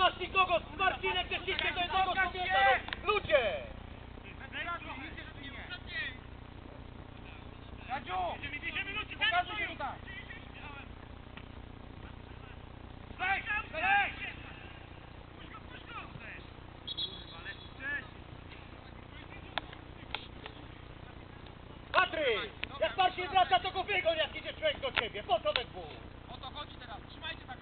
masz nikogo, z Marcinem też się do jednego człowieka, no, ludzie! Radziu! Pokazuj się tutaj! Weź! Weź! Patryk! Jak Marcin wraca, to go wygoń, jak idzie człowiek do ciebie. Po co we dwóch? O to chodzi teraz. Trzymajcie tak.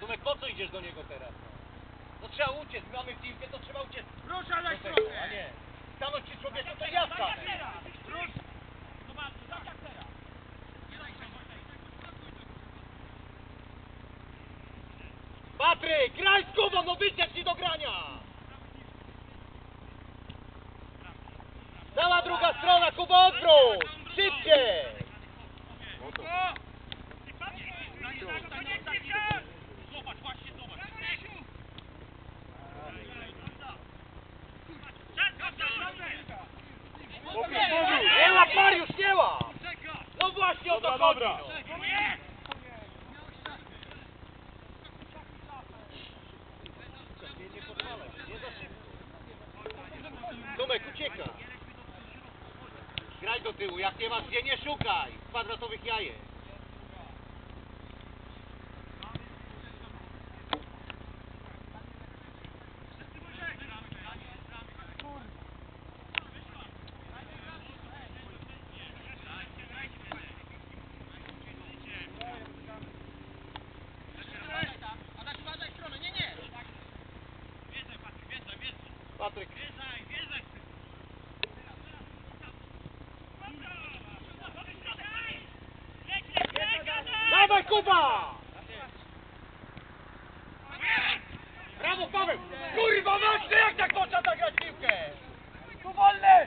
Tomek, po co idziesz do niego teraz? No trzeba uciec, mamy piłkę, to trzeba uciec. Ruszaj na tego, środek. a nie. Stanąć ci człowieku, to ja stanę. Rusz. Tak jak teraz. Nie daj się. Patryk, graj z Kubą, no wyciec Nie łap Mariusz, nie łap! No właśnie o to chodzi! no. Za szybko. Tomek, ucieka. Graj do tyłu, jak nie masz gdzie, nie szukaj kwadratowych jajek. Adaś, uważaj stronę, nie, nie. Patryk, dawaj Kuba! Brawo Paweł! Kurwa mać, jak tak można zagrać piłkę? Tu wolny!